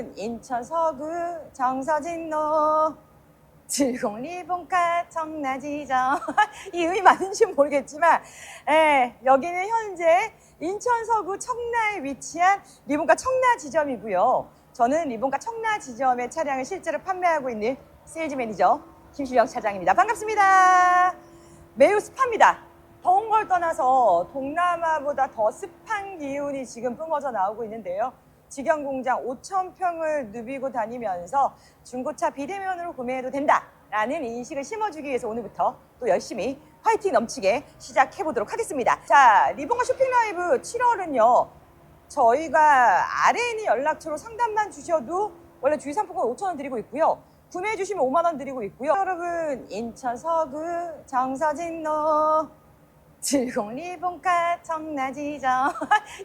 여러분 인천 서구 정서진로 질공 리본가 청라지점 이 의미 맞는지 모르겠지만 예, 여기는 현재 인천 서구 청라에 위치한 리본가 청라 지점이고요. 저는 리본가 청라 지점의 차량을 실제로 판매하고 있는 세일즈 매니저 김실영 차장입니다. 반갑습니다. 매우 습합니다. 더운 걸 떠나서 동남아보다 더 습한 기운이 지금 뿜어져 나오고 있는데요. 직영 공장 5천 평을 누비고 다니면서 중고차 비대면으로 구매해도 된다라는 인식을 심어주기 위해서 오늘부터 또 열심히 화이팅 넘치게 시작해 보도록 하겠습니다. 자, 리본가 쇼핑 라이브 7월은요. 저희가 있는 연락처로 상담만 주셔도 원래 주의 상품권 5천 원 드리고 있고요. 구매해 주시면 5만 원 드리고 있고요. 여러분 인천 서구 정서진 로 질공 리본가 청라지점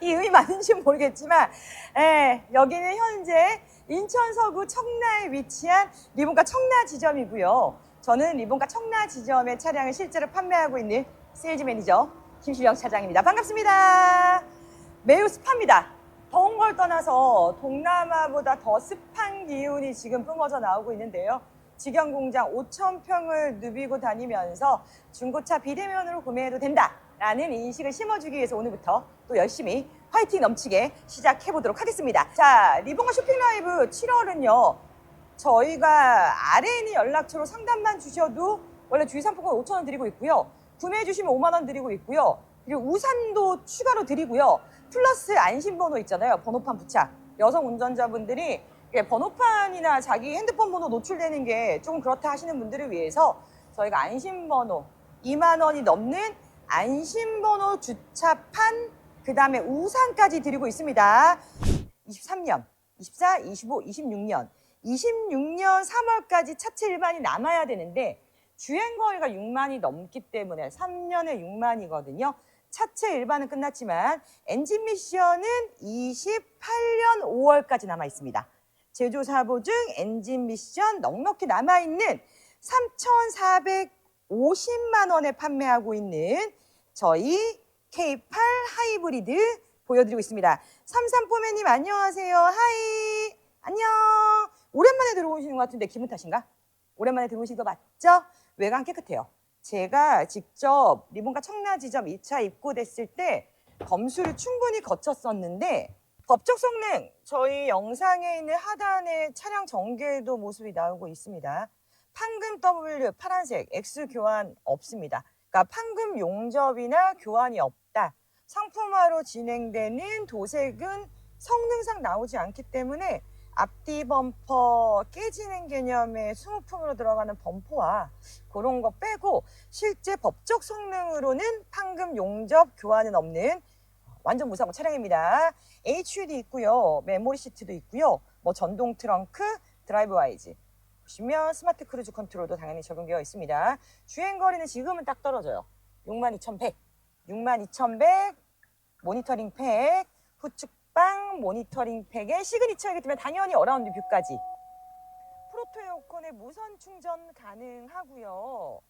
이 의미 맞는지 모르겠지만 예, 여기는 현재 인천 서구 청라에 위치한 리본가 청라 지점이고요. 저는 리본가 청라 지점의 차량을 실제로 판매하고 있는 세일즈 매니저 김실영 차장입니다. 반갑습니다. 매우 습합니다. 더운 걸 떠나서 동남아보다 더 습한 기운이 지금 뿜어져 나오고 있는데요. 직영 공장 5천 평을 누비고 다니면서 중고차 비대면으로 구매해도 된다라는 인식을 심어주기 위해서 오늘부터 또 열심히 화이팅 넘치게 시작해 보도록 하겠습니다. 자, 리본가 쇼핑 라이브 7월은요. 저희가 있는 연락처로 상담만 주셔도 원래 주의 상품권 5천 원 드리고 있고요. 구매해 주시면 5만 원 드리고 있고요. 그리고 우산도 추가로 드리고요. 플러스 안심번호 있잖아요. 번호판 부착. 여성 운전자분들이 번호판이나 자기 핸드폰 번호 노출되는 게 조금 그렇다 하시는 분들을 위해서 저희가 안심번호 2만 원이 넘는 안심번호 주차판 그 다음에 우산까지 드리고 있습니다. 23년, 24, 25, 26년, 26년 3월까지 차체 일반이 남아야 되는데 주행 거리가 6만이 넘기 때문에 3년에 6만이거든요. 차체 일반은 끝났지만 엔진 미션은 28년 5월까지 남아 있습니다. 제조 사보 중 엔진 미션 넉넉히 남아 있는 3,450만 원에 판매하고 있는 저희 K8 하이브리드 보여드리고 있습니다. 삼삼포매님 안녕하세요. 하이 안녕. 오랜만에 들어오시는 것 같은데 기분 탓인가? 오랜만에 들어오신 거 맞죠? 외관 깨끗해요. 제가 직접 리본가 청라 지점 2차 입고됐을 때 검수를 충분히 거쳤었는데 법적 성능 저희 영상에 있는 하단에 차량 전개도 모습이 나오고 있습니다. 판금 W 파란색 X 교환 없습니다. 그러니까 판금 용접이나 교환이 없다. 상품화로 진행되는 도색은 성능상 나오지 않기 때문에 앞뒤 범퍼 깨지는 개념의 수무품으로 들어가는 범퍼와 그런 거 빼고 실제 법적 성능으로는 판금 용접 교환은 없는 완전 무사고 차량입니다. HUD 있고요. 메모리 시트도 있고요. 뭐 전동 트렁크, 드라이브 와이즈. 보시면 스마트 크루즈 컨트롤도 당연히 적용되어 있습니다. 주행 거리는 지금은 딱 떨어져요. 62,100. 62,100 모니터링 팩, 후측방 모니터링 팩에 시그니처이기 때문에 당연히 어라운드 뷰까지. 프로토 에어컨에 무선 충전 가능하고요.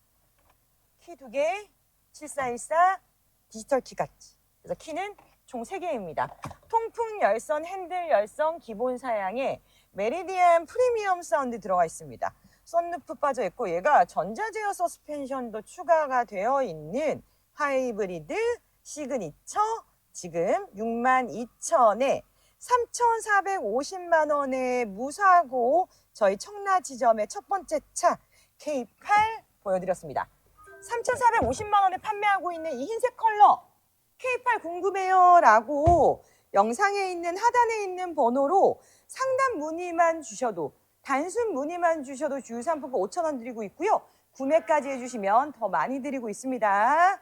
키 두 개, 7414 디지털 키까지. 그래서 키는 총 3개입니다. 통풍 열선, 핸들 열선 기본 사양에 메리디안 프리미엄 사운드 들어가 있습니다. 썬루프 빠져 있고 얘가 전자제어 서스펜션도 추가가 되어 있는 하이브리드 시그니처 지금 62,000에 3,450만 원의 무사고 저희 청라 지점의 첫 번째 차 K8 보여드렸습니다. 3,450만 원에 판매하고 있는 이 흰색 컬러 K8 궁금해요 라고 영상에 있는 하단에 있는 번호로 상담 문의만 주셔도 단순 문의만 주셔도 주유상품권 5,000원 드리고 있고요. 구매까지 해주시면 더 많이 드리고 있습니다.